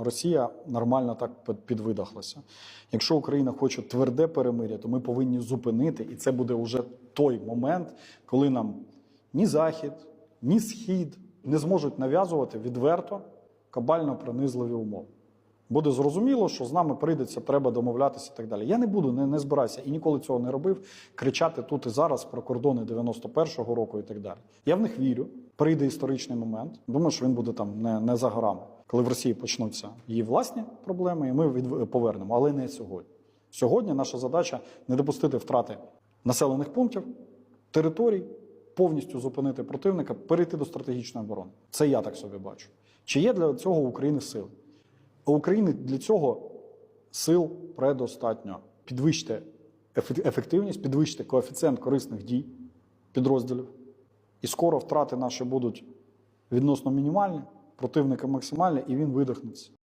Росія нормально так під- підвидохлася. Якщо Україна хоче тверде перемир'я, то ми повинні зупинити, і це буде вже той момент, коли нам ні Захід, ні Схід не зможуть нав'язувати відверто кабально принизливі умови. Буде зрозуміло, що з нами прийдеться, треба домовлятися і так далі. Я не буду, не, не збираюся і ніколи цього не робив. Кричати тут і зараз про кордони 91-го року і так далі. Я в них вірю. Прийде історичний момент. Думаю, що він буде там не, не за горами, коли в Росії почнуться її власні проблеми, і ми від, повернемо, але не сьогодні. Сьогодні наша задача не допустити втрати населених пунктів, територій, повністю зупинити противника, перейти до стратегічної оборони. Це я так собі бачу. Чи є для цього України сили? У України для цього сил предостатньо. Підвищте ефективність, підвищте коефіцієнт корисних дій підрозділів. І скоро втрати наші будуть відносно мінімальні, противника максимальні, і він видихнеться.